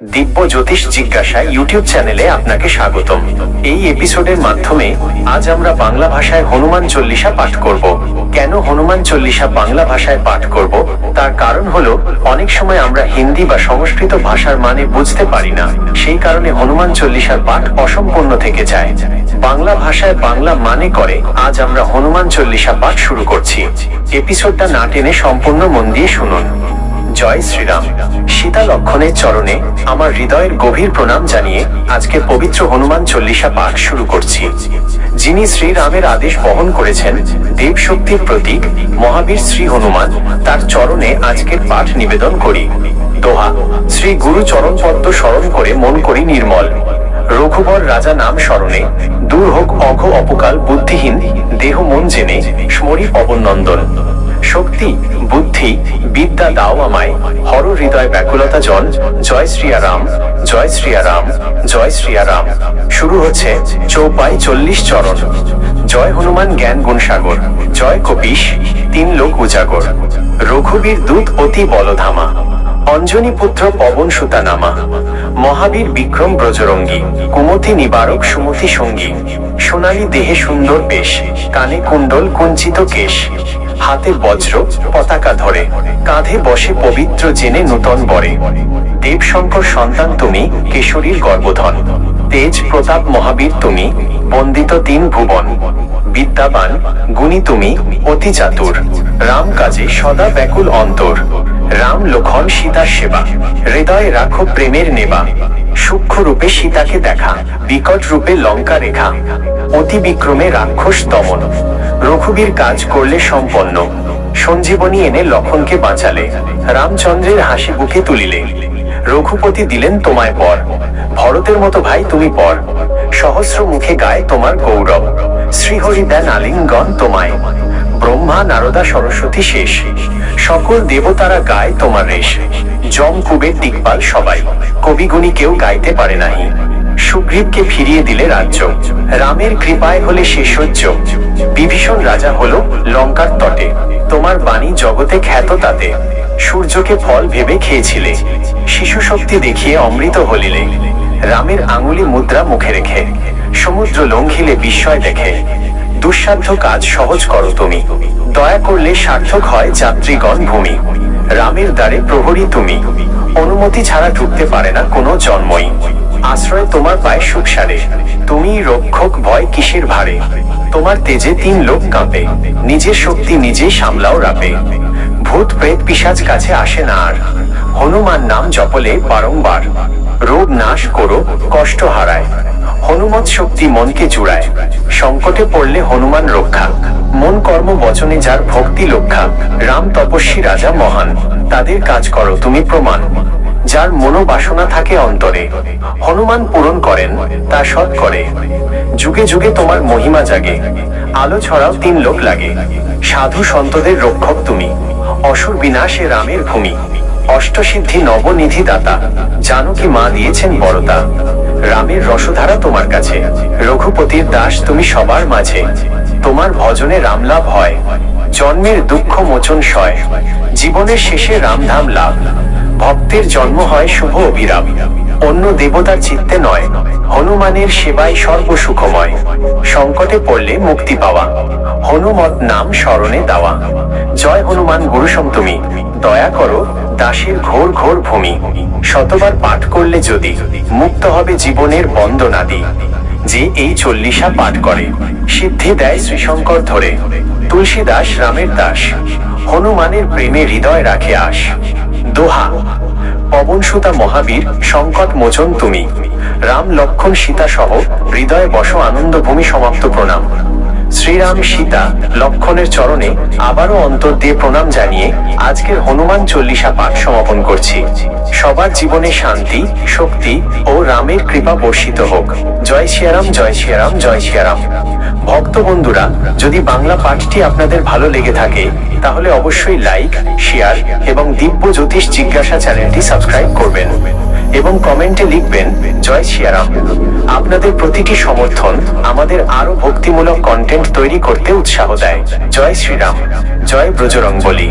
দিব্য জ্যোতিষ জিজ্ঞাসা ইউটিউব চ্যানেলে আপনাকে স্বাগতম। এই এপিসোডের মাধ্যমে আজ আমরা বাংলা ভাষায় হনুমান চল্লিশা পাঠ করব। কেন হনুমান চল্লিশা বাংলা ভাষায় পাঠ করব? তার কারণ হলো, অনেক সময় আমরা হিন্দি বা সংস্কৃত ভাষার মানে বুঝতে পারি না। সেই কারণে হনুমান চল্লিশার পাঠ অসম্পূর্ণ থেকে যায়। বাংলা ভাষায় বাংলা মানে করে আজ আমরা হনুমান চল্লিশা পাঠ শুরু করছি। এপিসোডটা না টেনে সম্পূর্ণ মন দিয়ে শুনুন। জয় শ্রীরাম। সীতা লক্ষণের চরণে আমার হৃদয়ের গভীর প্রণাম জানিয়ে আজকে পবিত্র হনুমান চল্লিশা পাঠ শুরু করছি। যিনি শ্রীরামের আদেশ বহন করেছেন দেব শক্তির প্রতীক, মহাবীর শ্রী হনুমান, তার চরণে আজকের পাঠ নিবেদন করি। দোহা, শ্রী গুরু চরণ পদ্ম স্মরণ করে মন করি নির্মল। রঘুবর রাজা নাম স্মরণে দূর হোক অঘ অপকাল বুদ্ধিহীন, দেহ মন জেনে স্মরি পবনন্দন শক্তি, বুদ্ধি, বিদ্যা দাও আমায়। হর হৃদয় ব্যাকুলতা জন জয় শ্রিয়ারাম জয় শ্রিয়ারাম জয় শ্রিয়ারাম। শুরু হচ্ছে চৌপাই চল্লিশ চরণ। জয় হনুমান জ্ঞান গুণসাগর জয় কপিস তিন লোক উজাগর। রঘুবীর দূত অতি বলধামা, অঞ্জনী পুত্র পবন সুতা নামা মহাবীর বিক্রম ব্রজরঙ্গী, কুমতি নিবারক সুমতি সঙ্গী, সোনালী দেহে সুন্দর বেশ, কানে কুণ্ডল কুঞ্চিত কেশ। হাতে বজ্র, পতাকা ধরে, কাঁধে বসে পবিত্র জেনে নূতন বরে। দেবশঙ্কর সন্তান তুমি, কেশরীর গর্ভধন। তেজ প্রতাপ মহাবীর তুমি, বন্দিত তিন ভুবন। বিদ্যাবান, গুণী তুমি, অতি চাতুর রাম কাজে সদা ব্যাকুল অন্তর। রাম লক্ষণ সীতার সেবা। হৃদয়ে রাখো প্রেমের নেবা। সূক্ষ্ম রূপে সীতাকে দেখা, বিকট রূপে লঙ্কা রেখা। অতি বিক্রমে রাক্ষস দমন। রঘুবীর কাজ করলে সম্পন্ন। সঞ্জীবনী এনে লক্ষণকে বাঁচালে। রামচন্দ্রের হাসি বুকে তুলিলে। রঘুপতি দিলেন, তোমায় পর। ভরতের মতো ভাই তুমি পর। সহস্র মুখে গায় তোমার গৌরব। শ্রীহরি দেন আলিঙ্গন তোমায়। ব্রহ্মা নারদা সরস্বতী শেষ। সকল দেবতারা গায় তোমার রেশ। জম কুবের দিকপাল সবাই। কবিগুণী কেউ গাইতে পারে নাহি। সুগ্রীবকে ফিরিয়ে দিলে রাজ্য। রামের কৃপায় হলে শেষজ্য বিভীষণ রাজা হলো লঙ্কার তটে। তোমার বাণী জগতে খ্যাত তাতে। সূর্যকে ফল ভেবে খেয়েছিলে। শিশু শক্তি দেখিয়ে অমৃত হলিলে। রামের আঙুলি মুদ্রা মুখে রেখে। সমুদ্র লঙ্ঘিলে বিস্ময় দেখে। দুঃসাধ্য কাজ সহজ করো তুমি। দয়া করলে সার্থক হয় যাত্রীগণ ভূমি। রামের দ্বারে প্রহরী তুমি। অনুমতি ছাড়া ঢুকতে পারে না কোনো জন্মই। আশ্রয় তোমার পায়ে সুখ সারে। তুমি রক্ষক ভয় কিসের ভারে? তোমার তেজে তিন লোক কাঁপে। নিজের শক্তি নিজেই সামলাও রাপে। ভূত, প্রেত পিসাজ কাছে আসে না আর। হনুমান নাম জপলে বারংবার। রোগ নাশ করো, কষ্ট হারায়। হনুমত শক্তি মনকে জুড়ায়। সংকটে পড়লে হনুমান রক্ষা। মন কর্ম বচনে যার ভক্তি লক্ষা রাম তপস্বী রাজা মহান। তাদের কাজ করো, তুমি প্রমাণ। যার মনোবাসনা থাকে অন্তরে। হনুমান পূরণ করেন, তা সৎ করে। যুগে যুগে তোমার মহিমা জাগে। আলো ছড়াও তিন লোক লাগে। সাধু সন্তদের রক্ষক তুমি। অসুর বিনাশে রামের ভূমি। অষ্টসিদ্ধি নবনিধি দাতা। জানকী মা দিয়েছেন বড়তা। রামের রসধারা তোমার কাছে। রঘুপতির দাস তুমি সবার মাঝে। তোমার ভজনে রামলাভ হয়। জন্মের দুঃখ মোচন সয়। জীবনের শেষে রামধাম লাভ। ভক্তের জন্ম হয় শুভ অভিরাম। অন্য দেবতার চিত্তে নয়, হনুমানের সেবায় সর্বসুখময়। সংকটে পড়লে মুক্তি পাওয়া। হনুমত নাম স্মরণে দেওয়া। জয় হনুমান গুরুসম তুমি দয়া করো দাসের ঘোর ঘোর ভূমি। শতবার পাঠ করলে যদি, মুক্ত হবে জীবনের বন্দনাদি। যে এই চল্লিশা পাঠ করে, সিদ্ধি দেয় শ্রীশঙ্কর ধরে। তুলসী দাস রামের দাস, হনুমানের প্রেমে হৃদয় রাখে আস দোহা। পবন সুতা মহাবীর, সংকট মোচন তুমি। রাম লক্ষণ সীতা সহ হৃদয়ে বস আনন্দ ভূমি সমাপ্ত প্রণাম। শ্রীরাম সীতা লক্ষণের চরণে আবারও অন্তর দিয়ে প্রণাম জানিয়ে আজকের হনুমান চল্লিশা পাঠ সমাপন করছি। সবার জীবনে শান্তি, শক্তি ও রামের কৃপা বর্ষিত হোক। জয় শিয়ারাম জয় শিয়ারাম জয় শিয়ারাম। ভক্ত বন্ধুরা, যদি বাংলা পাঠটি আপনাদের ভালো লেগে থাকে, তাহলে অবশ্যই লাইক শেয়ার এবং দিব্য জ্যোতিষ জিজ্ঞাসা চ্যানেলটি সাবস্ক্রাইব করবেন এবং কমেন্টে লিখবেন, জয় শিয়ারাম। আপনাদের প্রতিটি সমর্থন আমাদের আরও ভক্তিমূলক কন্টেন্ট তৈরি করতে উৎসাহ দেয়। জয় শ্রীরাম, জয় ব্রজরং বলি